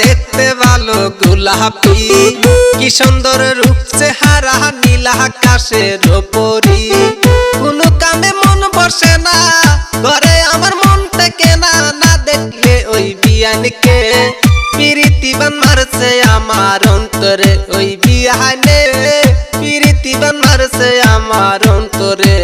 দেখতে ভালো গোলাপি। কি সুন্দর রূপ চেহারা নীল আকাশের ওপরি কোনো কামে মন বসে না, ঘরে আমার মন থেকে না না দেখলে ওই বিয়ানকে। পিরিতিবান মারছে আমার অন্তরে, ওই বিয়ানে। পিরিতিবান মারছে আমার অন্তরে।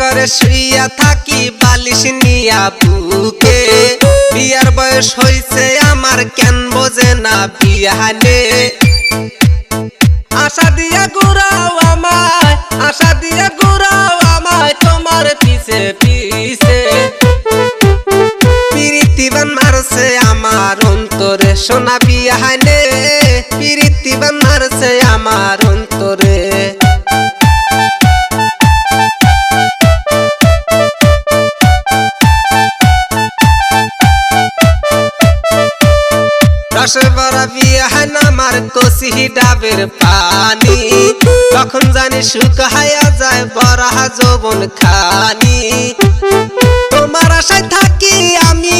করে শুইয়া থাকি, বালিশ নিয়া বুকে। বিয়ার বয়স হইছে আমার, কেন বোঝে না বিয়ানে আশা দিয়া ঘুরাও আমায়, আশা দিয়া ঘুরাও আমায়, তোমার পিছে পিছে। পিরিতিবান মারছে আমার অন্তরে, সোনা বিয়ানে পিরিতিবান মারছে আমার কষি ডাবের পানি। জানি যায় যৌবন খানি। তোমার আশায় থাকি আমি,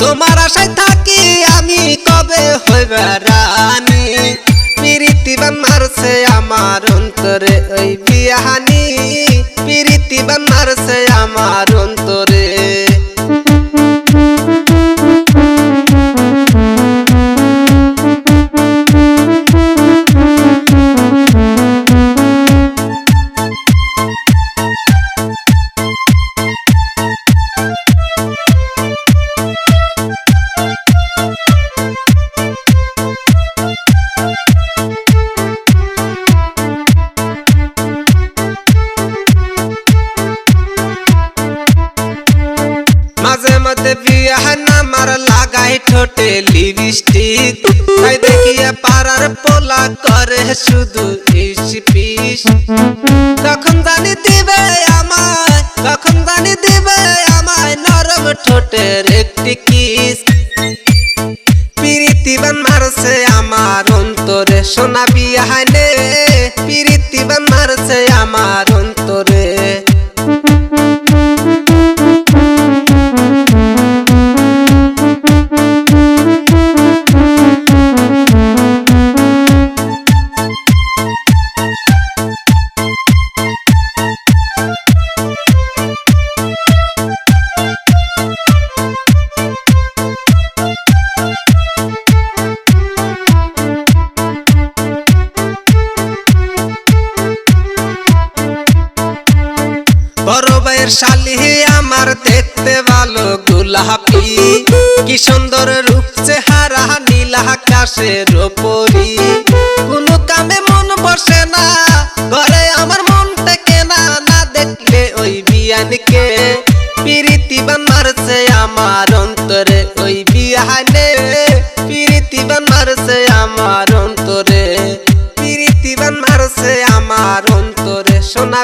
তোমার আশায় থাকি আমি, কবে হইবে রানী? পিরিতিবান মারছে আমার অন্তরে ওই পিরিতিবান মারছে আমার মাঝে বিয়াহান আমার লাগাই ঠোঁটে লিপস্টিক তাই দেখিয়া পাড়ার পোলা করে শুধু ইস পিস কখন জানি দিবে আমায়, কখন জানি দিবে আমায়, নরম ঠোঁটের একটি কিস। মারছে আমার অন্তরে, সোনা বিয়াহানে ভাইয়ের শালি, আমার দেখতে ভালো গোলাপি। কি সুন্দর রূপ চেহারা, নীল আকাশের ওপরি কোনো কামে মন বসে না, ঘরে আমার মন থেকে না না দেখলে ওই বিয়ানকে। পিরিতিবান মারছে আমার অন্তরে ওই বিয়ানে। পিরিতিবান মারছে আমার অন্তরে পিরিতিবান মারছে আমার অন্তরে। সোনা